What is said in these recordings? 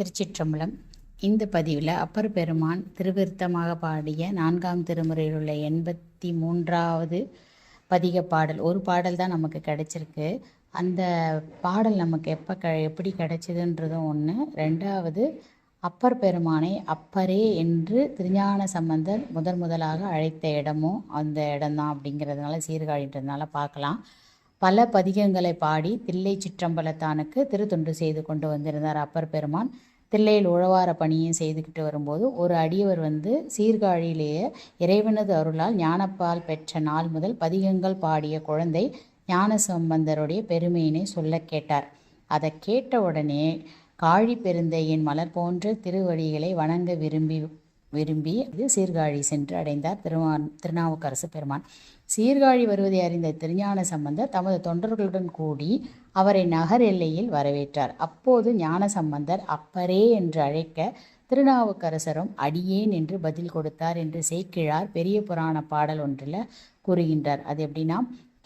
திருச்சிற்றம்பலம். இந்த பதிவில் அப்பர் பெருமான் திருவிருத்தமாக பாடிய நான்காம் திருமுறையில் உள்ள எண்பத்தி மூன்றாவது பதிக பாடல் ஒரு பாடல் தான் நமக்கு கிடைச்சிருக்கு. அந்த பாடல் நமக்கு எப்போ க எப்படி கிடைச்சதுன்றதும் ஒன்று ரெண்டாவது அப்பர் பெருமானை அப்பரே என்று திருஞான சம்பந்தர் முதன் முதலாக அழைத்த இடமும் அந்த இடம்தான் அப்படிங்கிறதுனால சீர்காழின்றதுனால பார்க்கலாம். பல பதிகங்களை பாடி தில்லை சிற்றம்பலத்தானுக்கு திருத்தொண்டு செய்து கொண்டு வந்திருந்தார் அப்பர் பெருமான். தில்லையில் உழவார பணியும் செய்துக்கிட்டு வரும்போது ஒரு அடியவர் வந்து சீர்காழியிலேயே இறைவனது அருளால் ஞானப்பால் பெற்ற நாள் முதல் பதிகங்கள் பாடிய குழந்தை ஞான சம்பந்தருடைய பெருமையினை சொல்ல கேட்டார். அதை கேட்ட உடனே காழி பெருந்தையின் மலர் போன்ற திருவடிகளை வணங்க விரும்பி விரும்பி சீர்காழி சென்று அடைந்தார் திருவான் திருநாவுக்கரசு பெருமான். சீர்காழி வருவதை அறிந்த திருஞான சம்பந்தர் தமது தொண்டர்களுடன் கூடி அவரை நகர் எல்லையில் வரவேற்றார். அப்போது ஞான சம்பந்தர் அப்பரே என்று அழைக்க திருநாவுக்கரசரும் அடியேன் என்று பதில் கொடுத்தார் என்று சேக்கிழார் பெரிய புராண பாடல் ஒன்றில் கூறுகின்றார். அது எப்படின்னா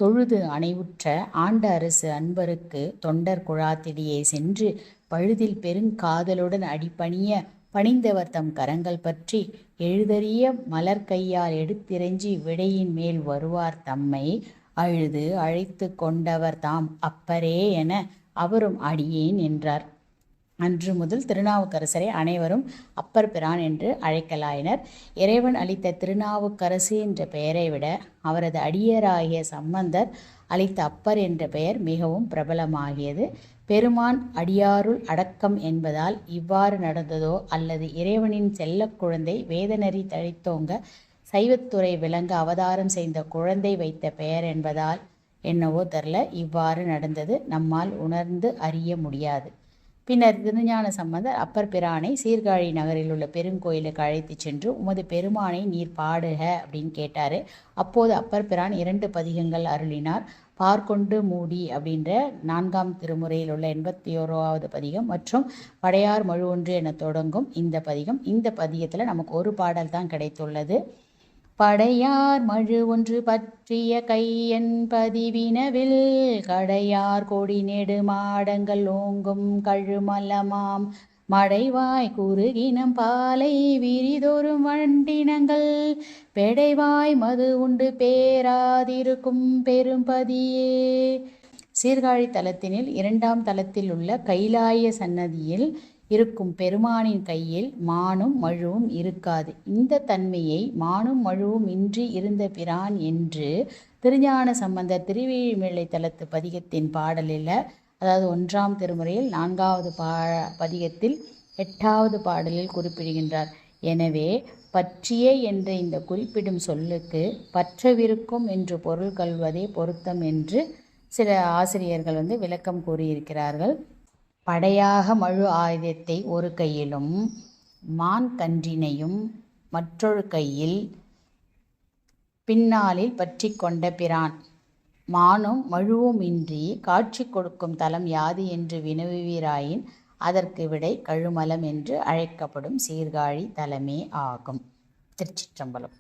தொழுது அணைவுற்ற ஆண்ட அரசு அன்பருக்கு தொண்டர் குழாத்திடியே சென்று பழுதில் பெருங்காதலுடன் அடிபணிய பணிந்தவர் தம் கரங்கள் பற்றி எழுதறிய மலர் கையால் எடுத்திறைஞ்சி விடையின் மேல் வருவார் தம்மை அழுது அழைத்து கொண்டவர் தாம் அப்பரே என அவரும் அடியேன் என்றார். அன்று முதல் திருநாவுக்கரசரை அனைவரும் அப்பர் பிரான் என்று அழைக்கலாயினர். இறைவன் அளித்த திருநாவுக்கரசு என்ற பெயரை விட அவரது அடியராகிய சம்பந்தர் அளித்த அப்பர் என்ற பெயர் மிகவும் பிரபலமாகியது. பெருமான் அடியாருள் அடக்கம் என்பதால் இவ்வாறு நடந்ததோ அல்லது இறைவனின் செல்ல குழந்தை வேதநெறி தழித்தோங்க சைவத்துறை விளங்க அவதாரம் செய்த குழந்தை வைத்த பெயர் என்பதால் என்னவோ தெரில. இவ்வாறு நடந்தது நம்மால் உணர்ந்து அறிய முடியாது. பின்னர் திருஞான சம்பந்தர் அப்பர் பிரானை சீர்காழி நகரில் உள்ள பெருங்கோயிலுக்கு அழைத்து சென்று உமது பெருமானை நீர் பாடுக அப்படின்னு கேட்டார். அப்போது அப்பர் பிரான் இரண்டு பதிகங்கள் அருளினார். பார்க்கொண்டு மூடி அப்படின்ற நான்காம் திருமுறையில் உள்ள எண்பத்தி ஓராவது பதிகம் மற்றும் படையார் மழு ஒன்று என தொடங்கும் இந்த பதிகம். இந்த பதிகத்தில் நமக்கு ஒரு பாடல் தான் கிடைத்துள்ளது. படையார் மழு ஒன்று பற்றிய கையன் பதிவினவில் கடையார் கொடி நெடுமாடங்கள் ஓங்கும் கழுமலமாம். மடைவாய் குறுகினம் பாலை விரிதொரும் வண்டினங்கள் பெடைவாய் மது உண்டு பேராதிருக்கும் பெரும்பதியே. சீர்காழி தலத்தினில் இரண்டாம் தலத்தில் உள்ள கைலாய சன்னதியில் இருக்கும் பெருமானின் கையில் மானும் மழுவும் இருக்காது. இந்த தன்மையை மானும் மழுவும் இன்றி இருந்த பிரான் என்று திருஞான சம்பந்தர் திருவிழிமேலை தலத்து பதிகத்தின் பாடலில் அதாவது ஒன்றாம் திருமுறையில் நான்காவது பா பதிகத்தில் எட்டாவது பாடலில் குறிப்பிடுகின்றார். எனவே பற்றிய என்ற இந்த குறிப்பிடும் சொல்லுக்கு பற்றவிருக்கும் என்று பொருள் கொள்வதே பொருத்தம் என்று சில ஆசிரியர்கள் வந்து விளக்கம் கூறியிருக்கிறார்கள். படையாக மழு ஆயுதத்தை ஒரு கையிலும் மான் கன்றினையும் மற்றொரு கையில் பின்னாளில் பற்றி கொண்ட பிரான். மானும் மழுவுமின்றி காட்சி கொடுக்கும் தலம் யாது என்று வினவுவீராயின் அதற்கு விடை கழுமலம் என்று அழைக்கப்படும் சீர்காழி தலமே ஆகும். திருச்சிற்றம்பலம்.